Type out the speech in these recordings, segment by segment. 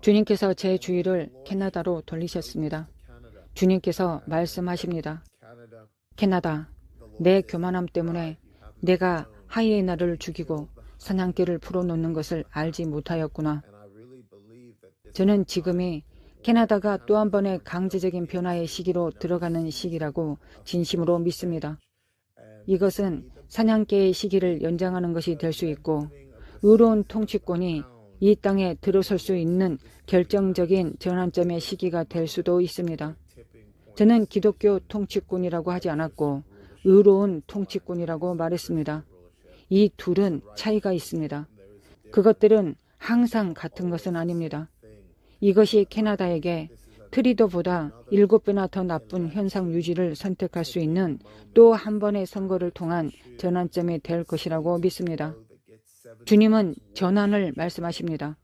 주님께서 제 주의를 캐나다로 돌리셨습니다. 주님께서 말씀하십니다. 캐나다, 내 교만함 때문에 내가 하이에나를 죽이고 사냥개를 풀어놓는 것을 알지 못하였구나. 저는 지금이 캐나다가 또 한 번의 강제적인 변화의 시기로 들어가는 시기라고 진심으로 믿습니다. 이것은 사냥개의 시기를 연장하는 것이 될 수 있고 의로운 통치권이 이 땅에 들어설 수 있는 결정적인 전환점의 시기가 될 수도 있습니다. 저는 기독교 통치권이라고 하지 않았고 의로운 통치권이라고 말했습니다. 이 둘은 차이가 있습니다. 그것들은 항상 같은 것은 아닙니다. 이것이 캐나다에게 트리도보다 일곱 배나 더 나쁜 현상 유지를 선택할 수 있는 또 한 번의 선거를 통한 전환점이 될 것이라고 믿습니다. 주님은 전환을 말씀하십니다.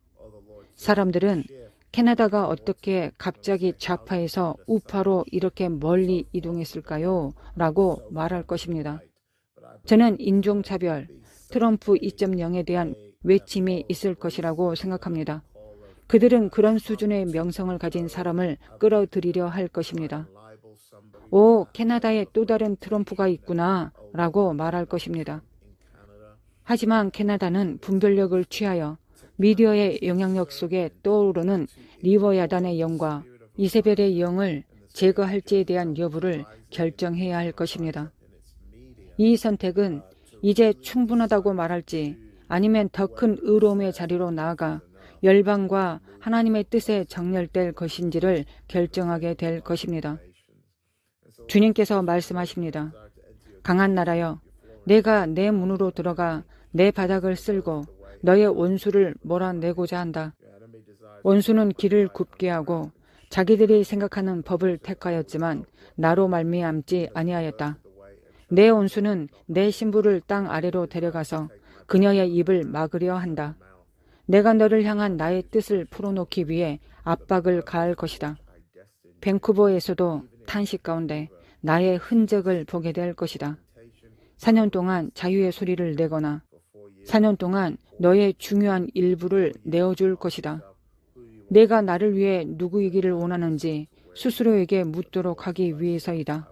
사람들은 캐나다가 어떻게 갑자기 좌파에서 우파로 이렇게 멀리 이동했을까요? 라고 말할 것입니다. 저는 인종차별, 트럼프 2.0에 대한 외침이 있을 것이라고 생각합니다. 그들은 그런 수준의 명성을 가진 사람을 끌어들이려 할 것입니다. 오, 캐나다에 또 다른 트럼프가 있구나 라고 말할 것입니다. 하지만 캐나다는 분별력을 취하여 미디어의 영향력 속에 떠오르는 리워야단의 영과 이세벨의 영을 제거할지에 대한 여부를 결정해야 할 것입니다. 이 선택은 이제 충분하다고 말할지 아니면 더 큰 의로움의 자리로 나아가 열방과 하나님의 뜻에 정렬될 것인지를 결정하게 될 것입니다. 주님께서 말씀하십니다. 강한 나라여, 내가 내 문으로 들어가 내 바닥을 쓸고 너의 원수를 몰아내고자 한다. 원수는 길을 굽게 하고 자기들이 생각하는 법을 택하였지만 나로 말미암지 아니하였다. 내 원수는 내 신부를 땅 아래로 데려가서 그녀의 입을 막으려 한다. 내가 너를 향한 나의 뜻을 풀어놓기 위해 압박을 가할 것이다. 밴쿠버에서도 탄식 가운데 나의 흔적을 보게 될 것이다. 4년 동안 자유의 소리를 내거나 4년 동안 너의 중요한 일부를 내어줄 것이다. 내가 나를 위해 누구이기를 원하는지 스스로에게 묻도록 하기 위해서이다.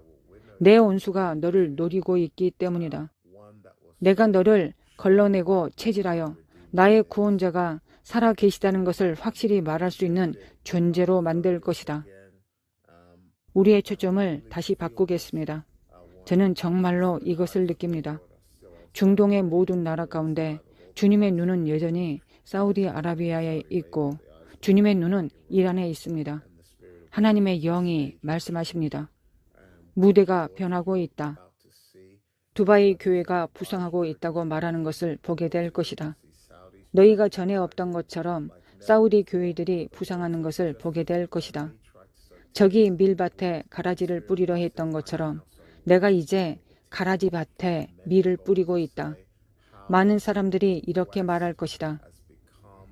내 원수가 너를 노리고 있기 때문이다. 내가 너를 걸러내고 체질하여 나의 구원자가 살아 계시다는 것을 확실히 말할 수 있는 존재로 만들 것이다. 우리의 초점을 다시 바꾸겠습니다. 저는 정말로 이것을 느낍니다. 중동의 모든 나라 가운데 주님의 눈은 여전히 사우디아라비아에 있고 주님의 눈은 이란에 있습니다. 하나님의 영이 말씀하십니다. 무대가 변하고 있다. 두바이 교회가 부상하고 있다고 말하는 것을 보게 될 것이다. 너희가 전에 없던 것처럼 사우디 교회들이 부상하는 것을 보게 될 것이다. 저기 밀밭에 가라지를 뿌리려 했던 것처럼 내가 이제 가라지 밭에 밀을 뿌리고 있다. 많은 사람들이 이렇게 말할 것이다.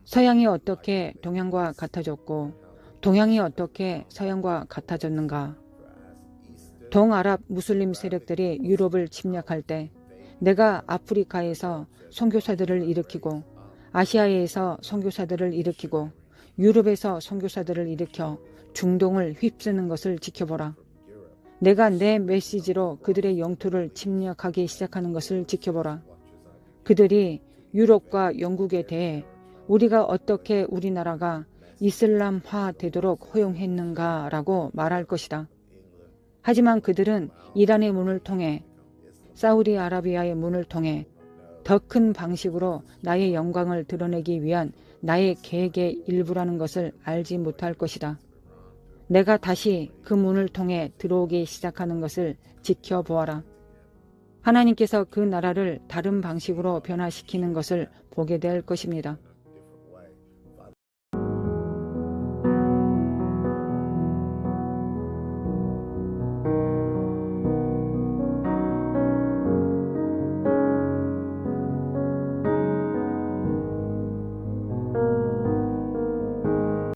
서양이 어떻게 동양과 같아졌고 동양이 어떻게 서양과 같아졌는가? 동아랍 무슬림 세력들이 유럽을 침략할 때 내가 아프리카에서 선교사들을 일으키고 아시아에서 선교사들을 일으키고 유럽에서 선교사들을 일으켜 중동을 휩쓰는 것을 지켜보라. 내가 내 메시지로 그들의 영토를 침략하기 시작하는 것을 지켜보라. 그들이 유럽과 영국에 대해 우리가 어떻게 우리나라가 이슬람화 되도록 허용했는가라고 말할 것이다. 하지만 그들은 이란의 문을 통해 사우디아라비아의 문을 통해 더 큰 방식으로 나의 영광을 드러내기 위한 나의 계획의 일부라는 것을 알지 못할 것이다. 내가 다시 그 문을 통해 들어오기 시작하는 것을 지켜보아라. 하나님께서 그 나라를 다른 방식으로 변화시키는 것을 보게 될 것입니다.